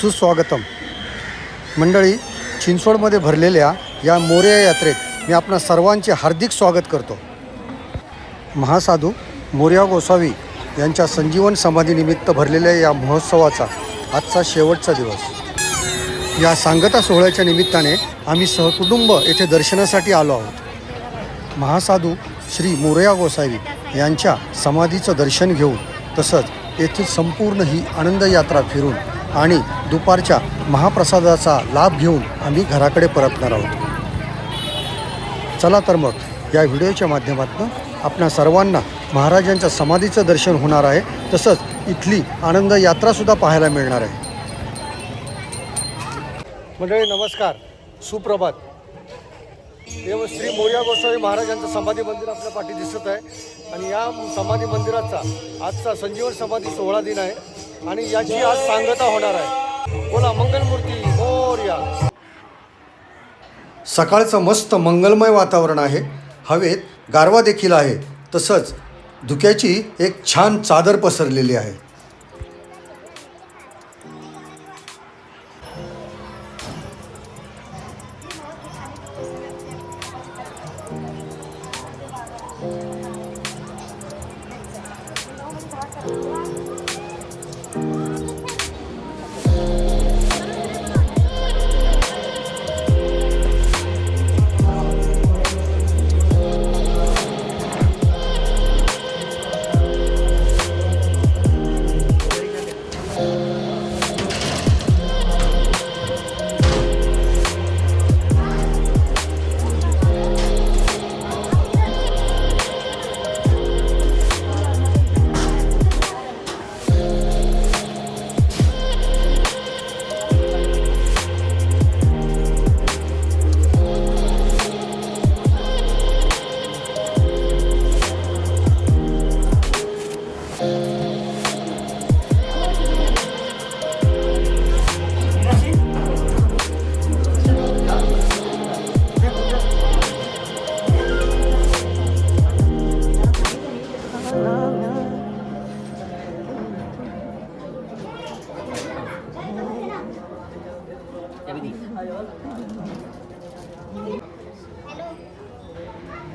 सुस्वागतम. मंडळी चिंचवडमध्ये भरलेल्या या मोर्या यात्रेत मी आपणा सर्वांचे हार्दिक स्वागत करतो. महासाधू मोर्या गोसावी यांच्या संजीवन समाधीनिमित्त भरलेल्या या महोत्सवाचा आजचा शेवटचा दिवस. या सांगता सोहळ्याच्या निमित्ताने आम्ही सहकुटुंब येथे दर्शनासाठी आलो आहोत. महासाधू श्री मोरया गोसावी यांच्या समाधीचं दर्शन घेऊन तसंच येथील संपूर्ण ही आनंद यात्रा फिरून आणि दुपारच्या महाप्रसादाचा लाभ घेऊन आम्ही घराकडे परतणार आहोत. चला तर मग या व्हिडिओच्या माध्यमातून आपणा सर्वांना महाराजांच्या समाधीचं दर्शन होणार आहे तसंच इथली आनंद यात्रासुद्धा पाहायला मिळणार आहे. मंडळी नमस्कार. सुप्रभात. देव श्री मोर्या गोसावी महाराजांचं समाधी मंदिर आपल्या पाठी दिसत आहे. आणि या समाधी मंदिराचा आजचा संजीवन समाधी सोहळा दिन आहे. आणि याची आज सांगता होणार आहे. बोला मंगलमूर्ती मोर्या. सकाळचं मस्त मंगलमय वातावरण आहे. हवेत गारवा देखील आहे. तसंच धुक्याची एक छान चादर पसरलेली आहे.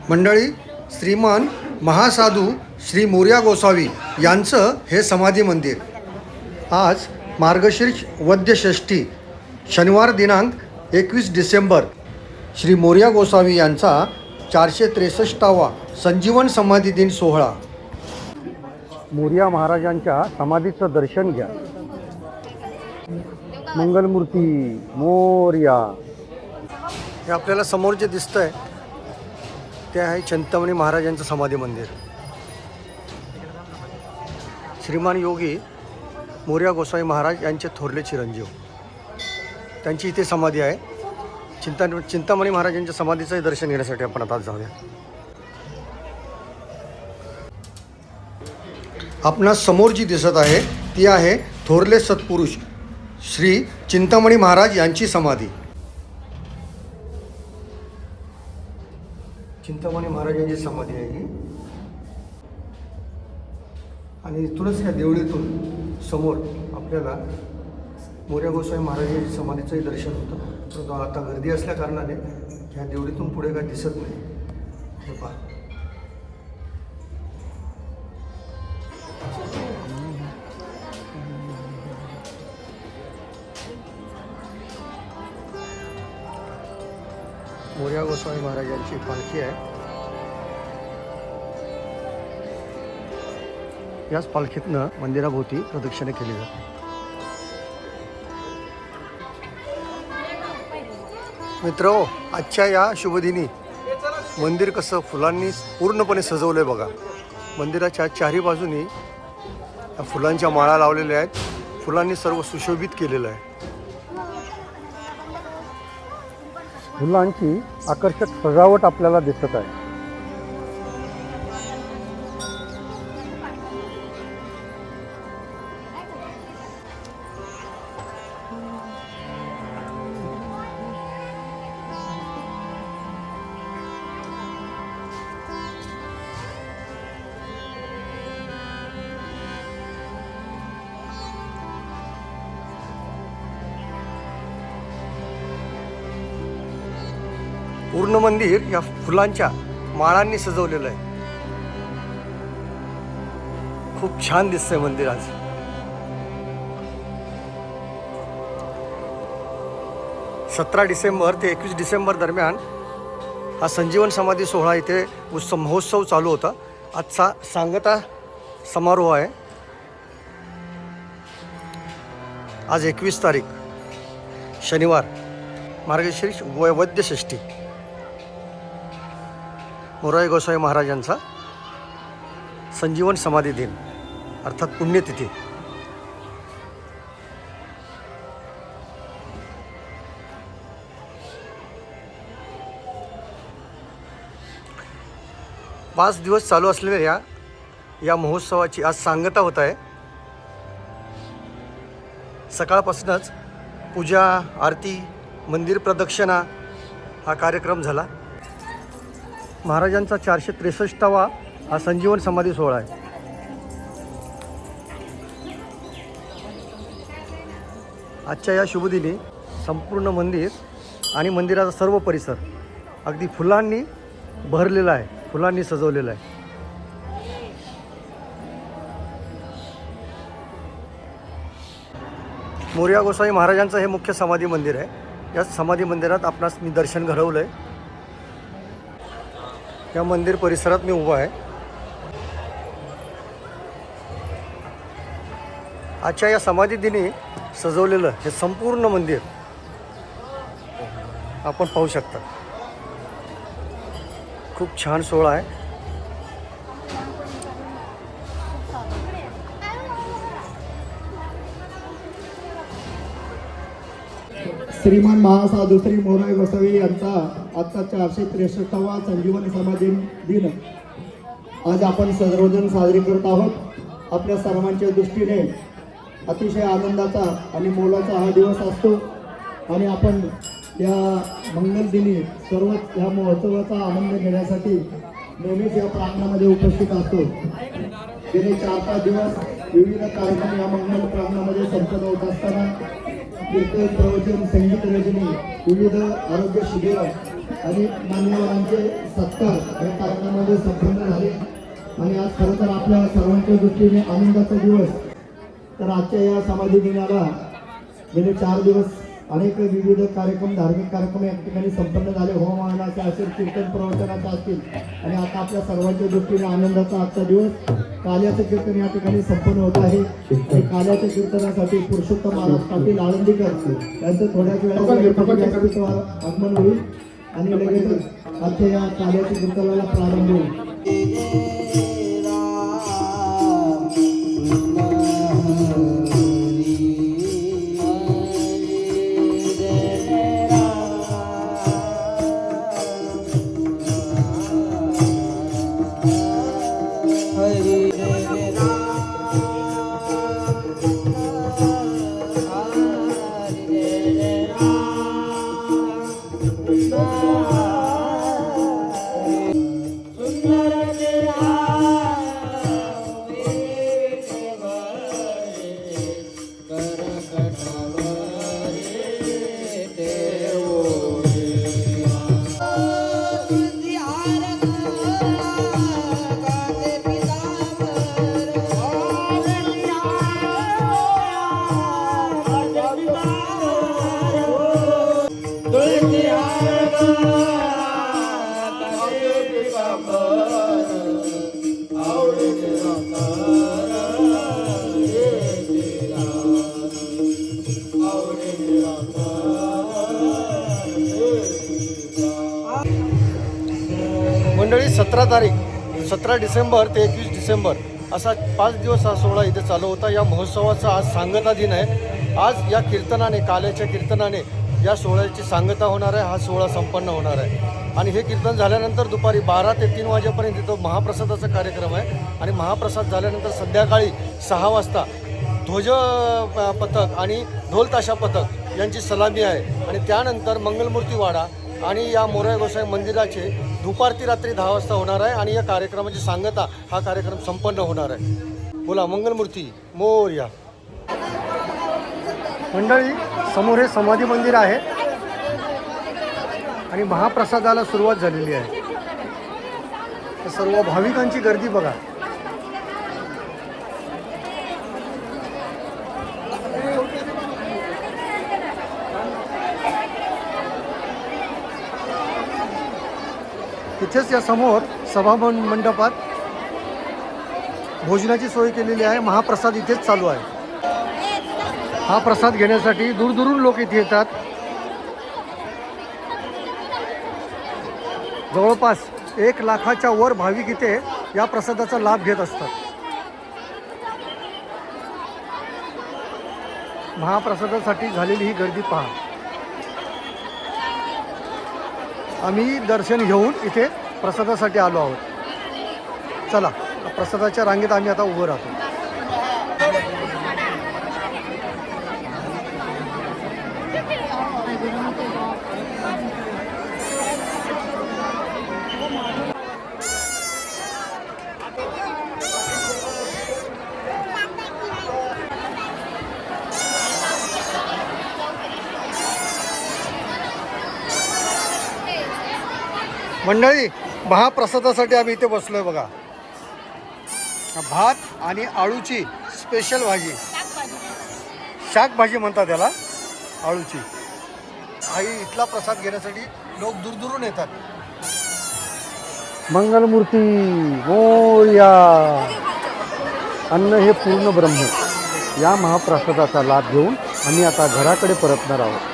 मंडळी श्रीमान महासाधू श्री मोर्या गोसावी यांचं हे समाधी मंदिर. आज मार्गशीर्ष वद्यषष्ठी शनिवार दिनांक एकवीस डिसेंबर श्री मोर्या गोसावी यांचा चारशे त्रेसष्टावा संजीवन समाधी दिन सोहळा. मोर्या महाराजांच्या समाधीचं दर्शन घ्या. मंगलमूर्ती मोर्या. हे आपल्याला समोर जे दिसतंय. ते आहे चिंतामणी महाराजांचं समाधी मंदिर. श्रीमान योगी मोर्या गोसावी महाराज यांचे थोरले चिरंजीव. त्यांची इथे समाधी आहे. चिंता चिंतामणी महाराजांच्या समाधीचंही दर्शन घेण्यासाठी आपण आता जाऊया. आपणास समोर जी दिसत आहे ती आहे थोरले सत्पुरुष श्री चिंतामणी महाराज यांची समाधी. चिंतामणी महाराजांची समाधी आहे ही. आणि इथूनच या देवळीतून समोर आपल्याला मोर्या गोसाई महाराजांच्या समाधीचंही दर्शन होतं. परंतु आता गर्दी असल्या कारणाने ह्या देवळीतून पुढे काय दिसत नाही. हे पहा. महाराज यांची महाराजांची पालखी आहे. याच पालखीतनं मंदिराभोवती प्रदक्षिणा केली जाते मित्र आजच्या या शुभदिनी मंदिर कसं फुलांनी पूर्णपणे सजवलं आहे बघा. मंदिराच्या चारी बाजूनी फुलांच्या माळा लावलेल्या आहेत. फुलांनी सर्व सुशोभित केलेलं आहे. फुलांची आकर्षक सजावट आपल्याला दिसत आहे. पूर्ण मंदिर या फुलांच्या माळांनी सजवलेलं आहे. खूप छान दिसतंय मंदिर आज. सतरा डिसेंबर ते एकवीस डिसेंबर दरम्यान हा संजीवन समाधी सोहळा इथे उत्सव महोत्सव चालू होता. आजचा सांगता समारोह आहे. आज एकवीस तारीख शनिवार मार्गशीर्ष वै वैद्यषष्ठी मोराई गोसाई महाराजांचा संजीवन समाधी दिन अर्थात पुण्यतिथी. पाच दिवस चालू असलेल्या या या महोत्सवाची आज सांगता होत आहे. सकाळपासूनच पूजा आरती मंदिर प्रदक्षिणा हा कार्यक्रम झाला. महाराजांचा चारशे त्रेसष्टावा हा संजीवन समाधी सोहळा आहे. आजच्या या शुभदिनी संपूर्ण मंदिर आणि मंदिराचा सर्व परिसर अगदी फुलांनी भरलेला आहे फुलांनी सजवलेला आहे. मोर्या गोसाई महाराजांचं हे मुख्य समाधी मंदिर आहे. या समाधी मंदिरात आपणास मी दर्शन घडवलं आहे या मंदिर परिसरात मी उभा आहे. आजच्या या समाधी दिनी सजवलेलं हे संपूर्ण मंदिर आपण पाहू शकता. खूप छान सोहळा आहे. श्रीमान महासाधू श्री मोराई गोसावी यांचा आजचा चारशे त्रेसष्टावा संजीवन समाधी दिन. आज आपण सर्वजण साजरी करत आहोत. आपल्या सर्वांच्या दृष्टीने अतिशय आनंदाचा आणि मोलाचा हा दिवस असतो. आणि आपण या मंगल दिनी सर्व या महोत्सवाचा आनंद घेण्यासाठी नेहमीच या प्रांगणामध्ये उपस्थित असतो. गेले चार पाच दिवस विविध कार्यक्रम या मंगल प्रांगणामध्ये संपन्न होत असताना कीर्तन प्रवचन संगीत रजनी विविध आरोग्य शिबिर आणि मान्यवरांचे सत्कार या कार्यक्रमामध्ये संपन्न झाले. आणि आज खरं तर आपल्या सर्वांच्या दृष्टीने आनंदाचा दिवस. तर आजच्या या समाधी दिनाला गेले चार दिवस अनेक विविध कार्यक्रम धार्मिक कार्यक्रम या ठिकाणी संपन्न झाले. होमवाहनाचे असेल कीर्तन प्रवचनाचे असतील. आणि आता आपल्या सर्वांच्या दृष्टीने आनंदाचा आजचा दिवस काल्याचं कीर्तन या ठिकाणी संपन्न होत आहे. काल्याच्या कीर्तनासाठी पुरुषोत्तम महाराज पाटील आळंदीकर यांचं थोड्याच वेळात आगमन होईल. आणि लगेच आजच्या या काल्याच्या कीर्तनाला प्रारंभ होईल. मंडळी सतरा तारीख सतरा डिसेंबर ते एकवीस डिसेंबर असा पाच दिवस हा सोहळा इथे चालू होता. या महोत्सवाचा आज सांगता दिन आहे. आज या कीर्तनाने काल्याच्या कीर्तनाने या सोहळ्याची सांगता होणार आहे. हा सोहळा संपन्न होणार आहे. आणि हे कीर्तन झाल्यानंतर दुपारी बारा ते तीन वाजेपर्यंत इथं महाप्रसादाचा कार्यक्रम आहे. आणि महाप्रसाद झाल्यानंतर संध्याकाळी सहा वाजता ध्वज पथक आणि ढोलताशा पथक यांची सलामी आहे. आणि त्यानंतर मंगलमूर्ती वाडा आणि या मोराय गोसाई मंदिराचे दुपारती रात्री दहा वाजता होणार आहे आणि या कार्यक्रमाची सांगता हा कार्यक्रम संपन्न होणार आहे. बोला मंगलमूर्ती मोर्या मंडळी समोर हे समाधी मंदिर आहे आणि महाप्रसादाला सुरुवात झालेली आहे. तर सर्व भाविकांची गर्दी बघा. तिथेच या समोर सभा मंडपात भोजनाची सोय केलेली आहे. महाप्रसाद इथेच चालू आहे. हा प्रसाद घेण्यासाठी दूरदूरून लोक इथे येतात. जवळपास एक लाखाच्या वर भाविक इथे या प्रसादाचा लाभ घेत असतात. महाप्रसादासाठी झालेली ही गर्दी पहा. आम्ही दर्शन घेऊन इथे प्रसादासाठी आलो आहोत. चला प्रसादाच्या रांगेत आम्ही आता उभं राहतो. मंडळी महाप्रसादासाठी आम्ही इथे बसलोय बघा. भात आणि आळूची स्पेशल भाजी. शाक भाजी म्हणतात त्याला आळूची. आई इथला प्रसाद घेण्यासाठी लोक दूरदूरून येतात. मंगलमूर्ती मोर्या अन्न हे पूर्ण ब्रह्म. या महाप्रसादाचा लाभ घेऊन आम्ही आता घराकडे परतणार आहोत.